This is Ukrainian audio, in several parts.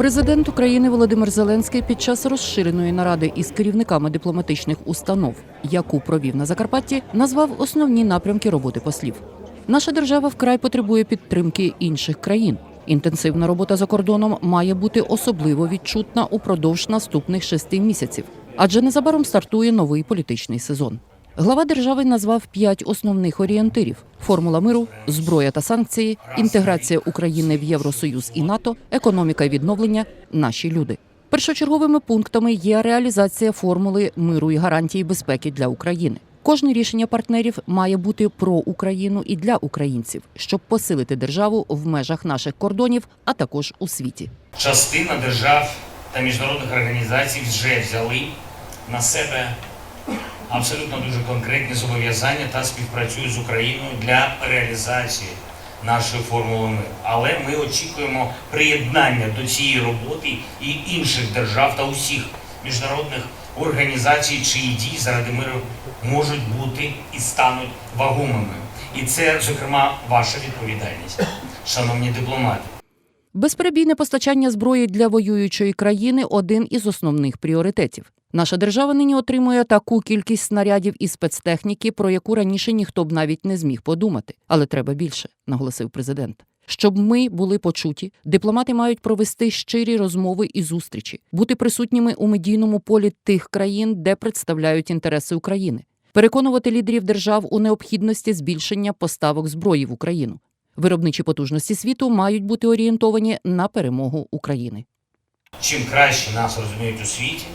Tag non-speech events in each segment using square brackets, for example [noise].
Президент України Володимир Зеленський під час розширеної наради із керівниками дипломатичних установ, яку провів на Закарпатті, назвав основні напрямки роботи послів. Наша держава вкрай потребує підтримки інших країн. Інтенсивна робота за кордоном має бути особливо відчутна упродовж наступних шести місяців, адже незабаром стартує новий політичний сезон. Глава держави назвав п'ять основних орієнтирів: формула миру, зброя та санкції, інтеграція України в Євросоюз і НАТО, економіка і відновлення, наші люди. Першочерговими пунктами є реалізація формули миру і гарантії безпеки для України. Кожне рішення партнерів має бути про Україну і для українців, щоб посилити державу в межах наших кордонів, а також у світі. частина держав та міжнародних організацій вже взяли на себе абсолютно дуже конкретні зобов'язання та співпрацюють з Україною для реалізації нашої формули миру. Але ми очікуємо приєднання до цієї роботи і інших держав та усіх міжнародних організацій, чиї дії заради миру можуть бути і стануть вагомими. І це, зокрема, ваша відповідальність, шановні дипломати. Безперебійне постачання зброї для воюючої країни один із основних пріоритетів. Наша держава нині отримує таку кількість снарядів і спецтехніки, про яку раніше ніхто б навіть не зміг подумати. Але треба більше, наголосив президент. Щоб ми були почуті, дипломати мають провести щирі розмови і зустрічі, бути присутніми у медійному полі тих країн, де представляють інтереси України, переконувати лідерів держав у необхідності збільшення поставок зброї в Україну. Виробничі потужності світу мають бути орієнтовані на перемогу України. Чим краще нас розуміють у світі,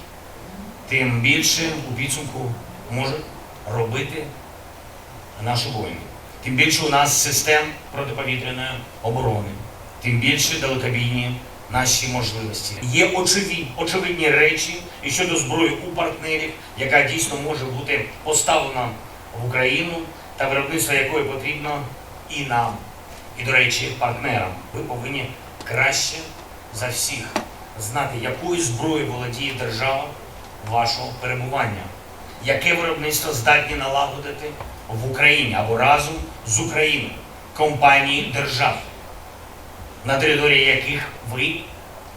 тим більше у підсумку можуть робити наші воїни. Тим більше у нас систем протиповітряної оборони, тим більше далекобійні наші можливості. Є очевидні, очевидні речі і щодо зброї у партнерів, яка дійсно може бути поставлена в Україну та виробництво якої потрібно і нам, і, до речі, партнерам. Ви повинні краще за всіх знати, якою зброєю володіє держава вашого перебування, яке виробництво здатні налагодити в Україні або разом з Україною компанії держав, на території яких ви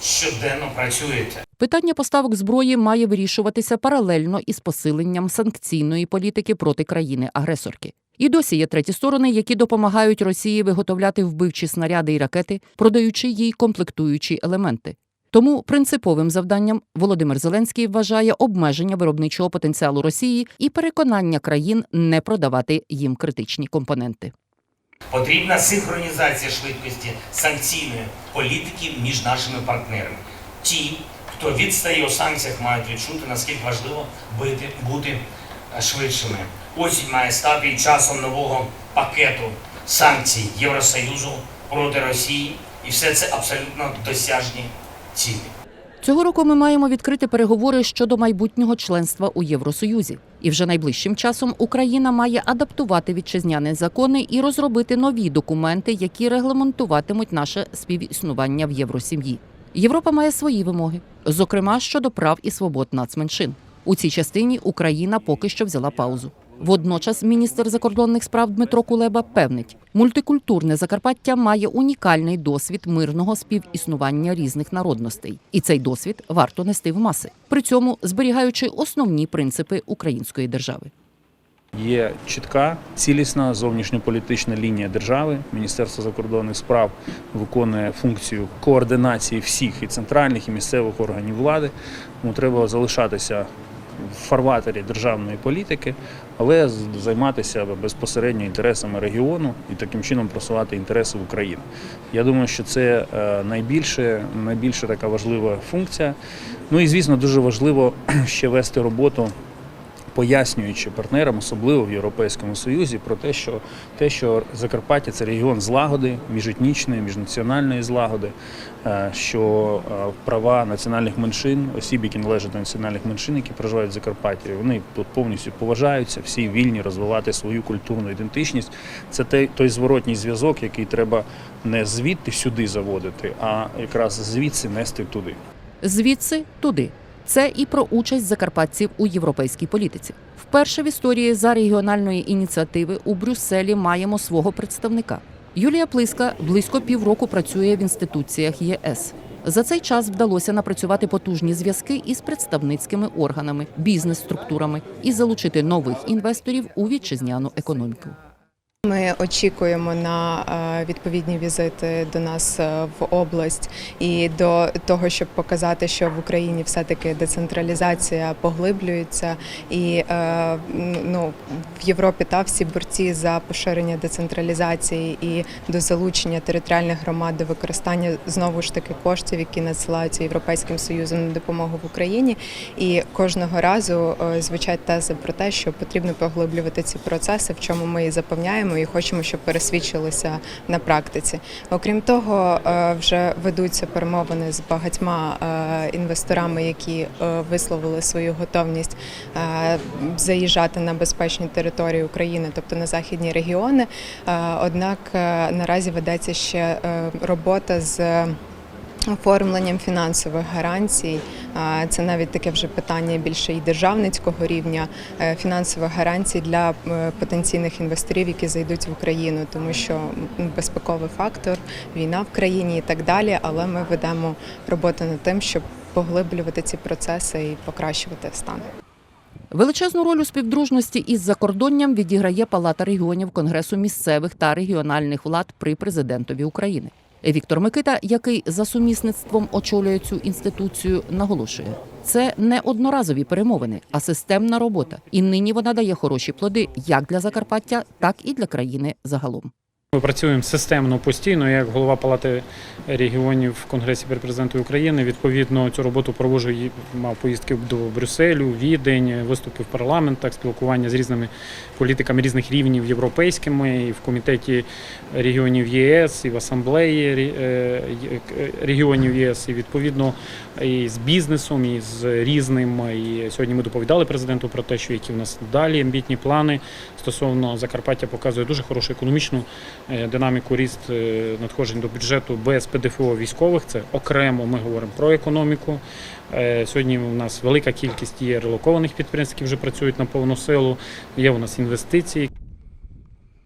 щоденно працюєте. Питання поставок зброї має вирішуватися паралельно із посиленням санкційної політики проти країни-агресорки. І досі є треті сторони, які допомагають Росії виготовляти вбивчі снаряди і ракети, продаючи їй комплектуючі елементи. Тому принциповим завданням Володимир Зеленський вважає обмеження виробничого потенціалу Росії і переконання країн не продавати їм критичні компоненти. Потрібна синхронізація швидкості санкційної політики між нашими партнерами. Ті, хто відстає у санкціях, мають відчути, наскільки важливо бити, бути е, швидшими. Осінь має стати часом нового пакету санкцій Євросоюзу проти Росії, і все це абсолютно досяжні цілі. Цього року ми маємо відкрити переговори щодо майбутнього членства у Євросоюзі. І вже найближчим часом Україна має адаптувати вітчизняні закони і розробити нові документи, які регламентуватимуть наше співіснування в євросім'ї. Європа має свої вимоги, зокрема щодо прав і свобод нацменшин. У цій частині Україна поки що взяла паузу. Водночас міністр закордонних справ Дмитро Кулеба певнить, мультикультурне Закарпаття має унікальний досвід мирного співіснування різних народностей, і цей досвід варто нести в маси, при цьому зберігаючи основні принципи української держави. Є чітка, цілісна зовнішньополітична лінія держави. Міністерство закордонних справ виконує функцію координації всіх і центральних, і місцевих органів влади. Тому треба залишатися в фарватері державної політики, але займатися безпосередньо інтересами регіону і таким чином просувати інтереси України. Я думаю, що це е, найбільше, найбільше така важлива функція. Ну і звісно, дуже важливо [clears throat] ще вести роботу пояснюючи партнерам, особливо в Європейському Союзі, про те, що те, що Закарпаття це регіон злагоди, міжетнічної, міжнаціональної злагоди, е, що е, права національних меншин, осіб, які належать до національних меншин, які проживають в Закарпатті, вони тут повністю поважаються, всі вільні розвивати свою культурну ідентичність. Це той, той зворотній зв'язок, який треба не звідти сюди заводити, а якраз звідси нести туди. Звідси туди. Це і про участь закарпатців у європейській політиці. Вперше в історії за регіональної ініціативи у Брюсселі маємо свого представника. Юлія Плиска близько півроку працює в інституціях ЄС. За цей час вдалося напрацювати потужні зв'язки із представницькими органами, бізнес-структурами і залучити нових інвесторів у вітчизняну економіку. Ми очікуємо на е, відповідні візити до нас е, в область. І до того, щоб показати, що в Україні все-таки децентралізація поглиблюється, і е, ну в Європі та всі борці за поширення децентралізації і до залучення територіальних громад до використання знову ж таки коштів, які надсилаються європейським союзом на допомогу в Україні. І кожного разу звучать тези про те, що потрібно поглиблювати ці процеси, в чому ми і запевняємо, і хочемо, щоб пересвідчилися на практиці. Окрім того, е, вже ведуться перемовини з багатьма е, інвесторами, які е, висловили свою готовність заїжджати на безпечні території України, тобто на західні регіони. Однак наразі ведеться ще робота з. Оформленням фінансових гарантій це навіть таке вже питання більше і державницького рівня е, фінансових гарантій для е, потенційних інвесторів, які зайдуть в Україну, тому що безпековий фактор, війна в країні і так далі. Але ми ведемо роботу над тим, щоб поглиблювати ці процеси і покращувати стан. Величезну роль у співдружності із закордонням відіграє Палата регіонів Конгресу місцевих та регіональних влад при президентові України. Віктор Микита, який за сумісництвом очолює цю інституцію, наголошує: це не одноразові перемовини, а системна робота. І нині вона дає хороші плоди як для Закарпаття, так і для країни загалом. Ми працюємо системно постійно. Як голова палати регіонів в Конгресі при президенту України. Відповідно, цю роботу проводжу мав поїздки до Брюсселю, Відень, виступи в парламентах, спілкування з різними політиками різних рівнів європейськими, і в комітеті регіонів ЄС, і в асамблеї е, регіонів ЄС, і відповідно і з бізнесом, і з різним. І сьогодні ми доповідали президенту про те, що які в нас далі амбітні плани стосовно Закарпаття показує дуже хорошу економічну динаміку ріст е, надходжень до бюджету без ПДФО військових. Це окремо ми говоримо про економіку. Е, Сьогодні у нас велика кількість є релокованих підприємств, які вже працюють на повну силу. Є у нас інвестиції,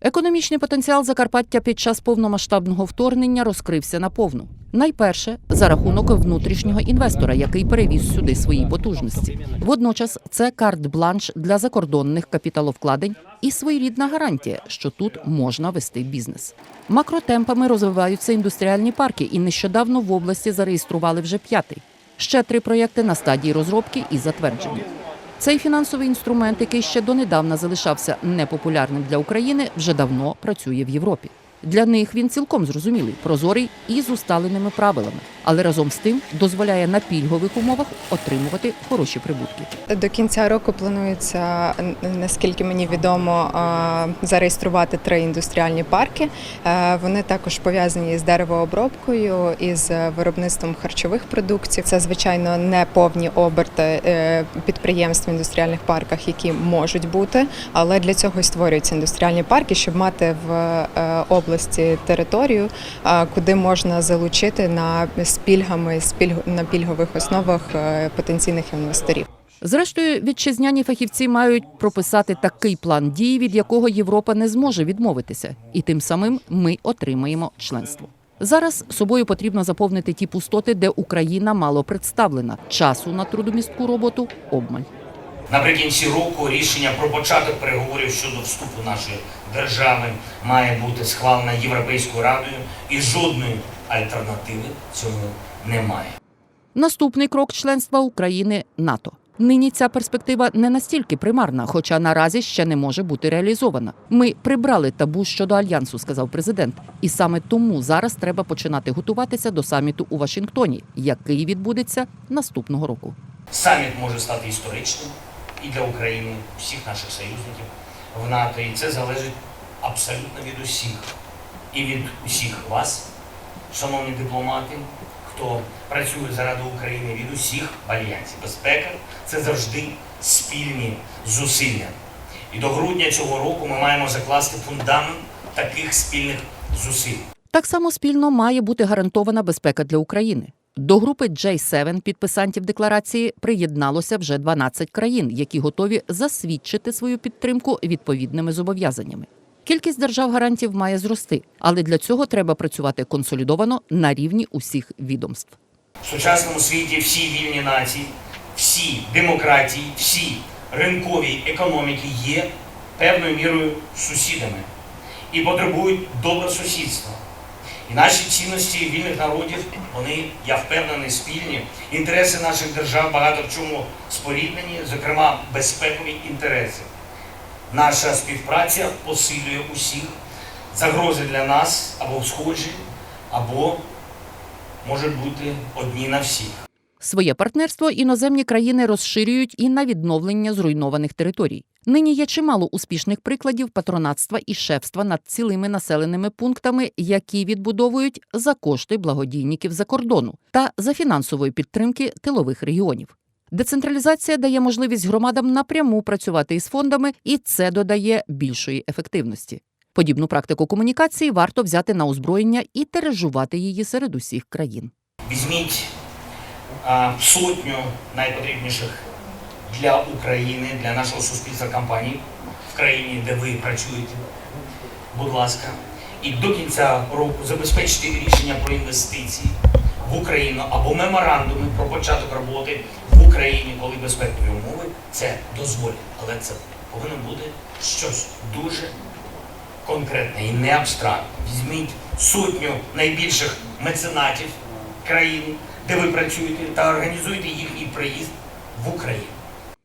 Економічний потенціал Закарпаття під час повномасштабного вторгнення розкрився наповну. Найперше за рахунок внутрішнього інвестора, який перевіз сюди свої потужності. Водночас це карт-бланш для закордонних капіталовкладень і своєрідна гарантія, що тут можна вести бізнес. Макротемпами розвиваються індустріальні парки, і нещодавно в області зареєстрували вже п'ятий. Ще три проєкти на стадії розробки і затвердження. Цей фінансовий інструмент, який ще донедавна залишався непопулярним для України, вже давно працює в Європі. Для них він цілком зрозумілий, прозорий і з усталеними правилами, але разом з тим дозволяє на пільгових умовах отримувати хороші прибутки. До кінця року планується, наскільки мені відомо, зареєструвати три індустріальні парки. Вони також пов'язані з деревообробкою і з виробництвом харчових продуктів. Це звичайно не повні оберти е, підприємств в індустріальних парках, які можуть бути, але для цього і створюються індустріальні парки, щоб мати в е, області територію, куди можна залучити на з пільгами на пільгових основах е, потенційних інвесторів. Зрештою, вітчизняні фахівці мають прописати такий план дій, від якого Європа не зможе відмовитися, і тим самим ми отримаємо членство. Зараз собою потрібно заповнити ті пустоти, де Україна мало представлена. Часу на трудомістку роботу обмаль. Наприкінці року рішення про початок переговорів щодо вступу нашої держави має бути схвалена Європейською радою, і жодної альтернативи цьому немає. Наступний крок членства України НАТО. Нині ця перспектива не настільки примарна, хоча наразі ще не може бути реалізована. Ми прибрали табу щодо альянсу, сказав президент. І саме тому зараз треба починати готуватися до саміту у Вашингтоні, який відбудеться наступного року. Саміт може стати історичним і для України, всіх наших союзників в НАТО. І це залежить абсолютно від усіх. І від усіх вас, шановні дипломати, хто працює заради України, від усіх в альянсі. Безпека це завжди спільні зусилля. І до грудня цього року ми маємо закласти фундамент таких спільних зусиль. Так само спільно має бути гарантована безпека для України. До групи J7 підписантів декларації приєдналося вже 12 країн, які готові засвідчити свою підтримку відповідними зобов'язаннями. Кількість держав-гарантів має зрости, але для цього треба працювати консолідовано на рівні усіх відомств. В сучасному світі всі вільні нації, всі демократії, всі ринкові економіки є певною мірою сусідами і потребують добросусідства. І наші цінності вільних народів, вони, я впевнений, спільні. Інтереси наших держав багато в чому споріднені, зокрема безпекові інтереси. Наша співпраця посилює усіх. Загрози для нас або схожі, або можуть бути одні на всіх. Своє партнерство іноземні країни розширюють і на відновлення зруйнованих територій. Нині є чимало успішних прикладів патронатства і шефства над цілими населеними пунктами, які відбудовують за кошти благодійників за кордону та за фінансової підтримки тилових регіонів. Децентралізація дає можливість громадам напряму працювати із фондами, і це додає більшої ефективності. Подібну практику комунікації варто взяти на озброєння і тиражувати її серед усіх країн. Візьміть сотню найпотрібніших для України, для нашого суспільства компаній в країні, де ви працюєте. Будь ласка, і до кінця року забезпечте рішення про інвестиції в Україну або меморандуми про початок роботи в Україні, коли безпекові умови це дозволять. Але це повинно бути щось дуже конкретне і не абстрактне. Візьміть сотню найбільших меценатів країн, де ви працюєте, та організуйте їхній приїзд в Україну.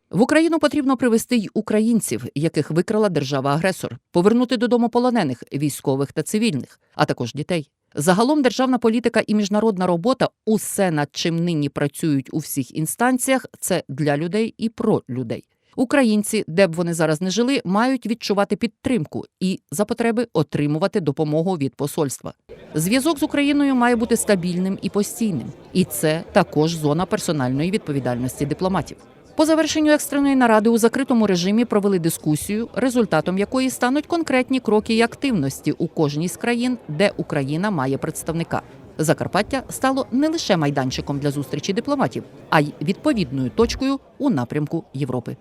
В Україну потрібно привезти й українців, яких викрала держава-агресор, повернути додому полонених, військових та цивільних, а також дітей. Загалом державна політика і міжнародна робота усе, над чим нині працюють у всіх інстанціях, це для людей і про людей. Українці, де б вони зараз не жили, мають відчувати підтримку і за потреби отримувати допомогу від посольства. Зв'язок з Україною має бути стабільним і постійним, і це також зона персональної відповідальності дипломатів. По завершенню екстреної наради у закритому режимі провели дискусію, результатом якої стануть конкретні кроки і активності у кожній з країн, де Україна має представника. Закарпаття стало не лише майданчиком для зустрічі дипломатів, а й відповідною точкою у напрямку Європи.